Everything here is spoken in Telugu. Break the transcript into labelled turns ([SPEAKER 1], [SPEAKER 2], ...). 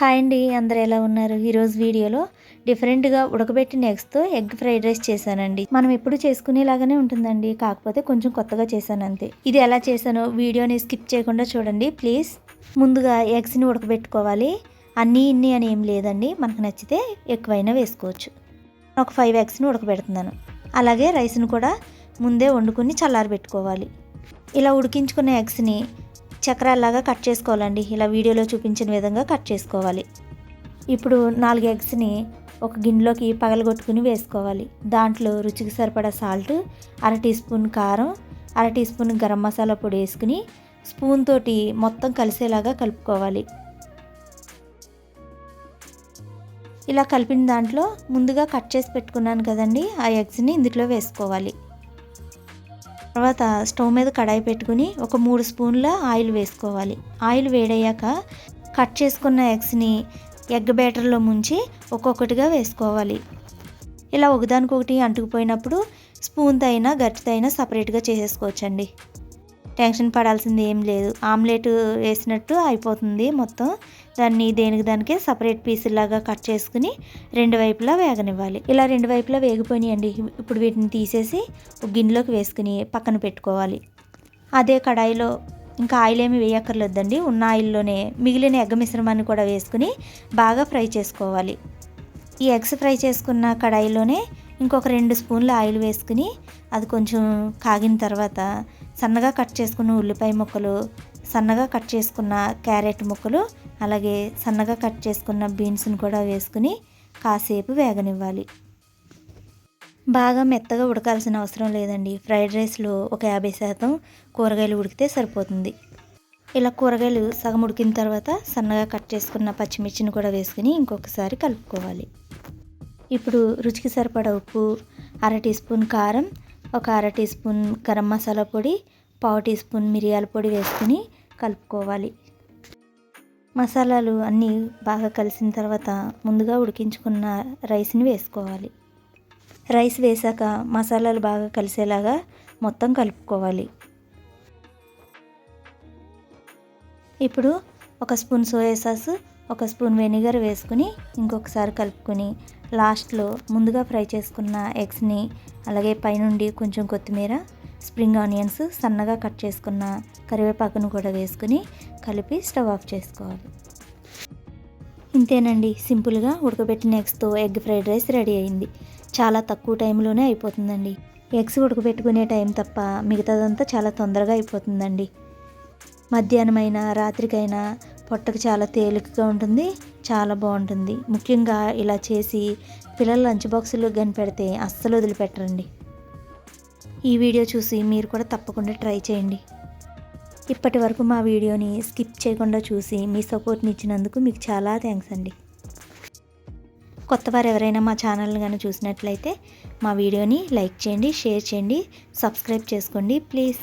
[SPEAKER 1] హాయ్ అండి అందరు ఎలా ఉన్నారు? ఈరోజు వీడియోలో డిఫరెంట్గా ఉడకబెట్టిన ఎగ్స్తో ఎగ్ ఫ్రైడ్ రైస్ చేశానండి. మనం ఎప్పుడు చేసుకునేలాగానే ఉంటుందండి కాకపోతే కొంచెం కొత్తగా చేశాను అంతే. ఇది ఎలా చేశానో వీడియోని స్కిప్ చేయకుండా చూడండి ప్లీజ్. ముందుగా ఎగ్స్ని ఉడకబెట్టుకోవాలి. అన్నీ ఇన్ని అని ఏం లేదండి మనకు నచ్చితే ఎక్కువైనా వేసుకోవచ్చు. ఒక ఫైవ్ ఎగ్స్ని ఉడకబెడుతున్నాను. అలాగే రైస్ని కూడా ముందే వండుకుని చల్లారబెట్టుకోవాలి. ఇలా ఉడికించుకున్న ఎగ్స్ని చక్రాల్లాగా కట్ చేసుకోవాలండి. ఇలా వీడియోలో చూపించిన విధంగా కట్ చేసుకోవాలి. ఇప్పుడు నాలుగు ఎగ్స్ని ఒక గిన్నెలోకి పగలగొట్టుకుని వేసుకోవాలి. దాంట్లో రుచికి సరిపడా సాల్ట్ అర టీ స్పూన్ కారం అర టీ స్పూన్ గరం మసాలా పొడి వేసుకుని స్పూన్ తోటి మొత్తం కలిసేలాగా కలుపుకోవాలి. ఇలా కలిపిన దాంట్లో ముందుగా కట్ చేసి పెట్టుకున్నాను కదండి. ఆ ఎగ్స్ని ఇందులో వేసుకోవాలి. తర్వాత స్టవ్ మీద కడాయి పెట్టుకుని ఒక మూడు స్పూన్ల ఆయిల్ వేసుకోవాలి. ఆయిల్ వేడయ్యాక కట్ చేసుకున్న ఎగ్స్ని ఎగ్ బ్యాటర్లో ముంచి ఒక్కొక్కటిగా వేసుకోవాలి. ఇలా ఒకదానికొకటి అంటుకుపోయినప్పుడు స్పూన్తో అయినా గట్టితో అయినా సపరేట్గా చేసేసుకోవచ్చండి. టెన్షన్ పడాల్సింది ఏం లేదు. ఆమ్లెట్ వేసినట్టు అయిపోతుంది మొత్తం. దాన్ని దేనికి దానికే సపరేట్ పీసులాగా కట్ చేసుకుని రెండు వైపులా వేగనివ్వాలి. ఇలా రెండు వైపులా వేగిపోయినాయండి. ఇప్పుడు వీటిని తీసేసి ఒక గిన్నెలోకి వేసుకుని పక్కన పెట్టుకోవాలి. అదే కడాయిలో ఇంకా ఆయిల్ ఏమి వేయక్కర్లేదండి. ఉన్న ఆయిల్లోనే మిగిలిన ఎగ్గ మిశ్రమాన్ని కూడా వేసుకుని బాగా ఫ్రై చేసుకోవాలి. ఈ ఎగ్స్ ఫ్రై చేసుకున్న కడాయిలోనే ఇంకొక రెండు స్పూన్ల ఆయిల్ వేసుకుని అది కొంచెం కాగిన తర్వాత సన్నగా కట్ చేసుకున్న ఉల్లిపాయ ముక్కలు సన్నగా కట్ చేసుకున్న క్యారెట్ ముక్కలు అలాగే సన్నగా కట్ చేసుకున్న బీన్స్ని కూడా వేసుకుని కాసేపు వేగనివ్వాలి. బాగా మెత్తగా ఉడకాల్సిన అవసరం లేదండి. ఫ్రైడ్ రైస్లో ఒక యాభై శాతం కూరగాయలు ఉడికితే సరిపోతుంది. ఇలా కూరగాయలు సగం ఉడికిన తర్వాత సన్నగా కట్ చేసుకున్న పచ్చిమిర్చిని కూడా వేసుకుని ఇంకొకసారి కలుపుకోవాలి. ఇప్పుడు రుచికి సరిపడా ఉప్పు అర టీ స్పూన్ కారం ఒక అర టీ స్పూన్ గరం మసాలా పొడి పావు టీ స్పూన్ మిరియాల పొడి వేసుకుని కలుపుకోవాలి. మసాలాలు అన్నీ బాగా కలిసిన తర్వాత ముందుగా ఉడికించుకున్న రైస్ని వేసుకోవాలి. రైస్ వేసాక మసాలాలు బాగా కలిసేలాగా మొత్తం కలుపుకోవాలి. ఇప్పుడు ఒక స్పూన్ సోయా సాస్ ఒక స్పూన్ వెనిగర్ వేసుకుని ఇంకొకసారి కలుపుకొని లాస్ట్లో ముందుగా ఫ్రై చేసుకున్న ఎగ్స్ని అలాగే పైనుండి కొంచెం కొత్తిమీర స్ప్రింగ్ ఆనియన్స్ సన్నగా కట్ చేసుకున్న కరివేపాకును కూడా వేసుకుని కలిపి స్టవ్ ఆఫ్ చేసుకోవాలి. ఇంతేనండి సింపుల్గా ఉడకబెట్టిన ఎగ్స్తో ఎగ్ ఫ్రైడ్ రైస్ రెడీ అయింది. చాలా తక్కువ టైంలోనే అయిపోతుందండి. ఎగ్స్ ఉడకబెట్టుకునే టైం తప్ప మిగతాదంతా చాలా తొందరగా అయిపోతుందండి. మధ్యాహ్నమైనా రాత్రికైనా పొట్టకు చాలా తేలికగా ఉంటుంది చాలా బాగుంటుంది. ముఖ్యంగా ఇలా చేసి పిల్లల లంచ్ బాక్సులు కానీ పెడితే అస్సలు వదిలిపెట్టరండి. ఈ వీడియో చూసి మీరు కూడా తప్పకుండా ట్రై చేయండి. ఇప్పటి వరకు మా వీడియోని స్కిప్ చేయకుండా చూసి మీ సపోర్ట్ని ఇచ్చినందుకు మీకు చాలా థ్యాంక్స్ అండి. కొత్తవారు ఎవరైనా మా ఛానల్ని కానీ చూసినట్లయితే మా వీడియోని లైక్ చేయండి షేర్ చేయండి సబ్స్క్రైబ్ చేసుకోండి ప్లీజ్.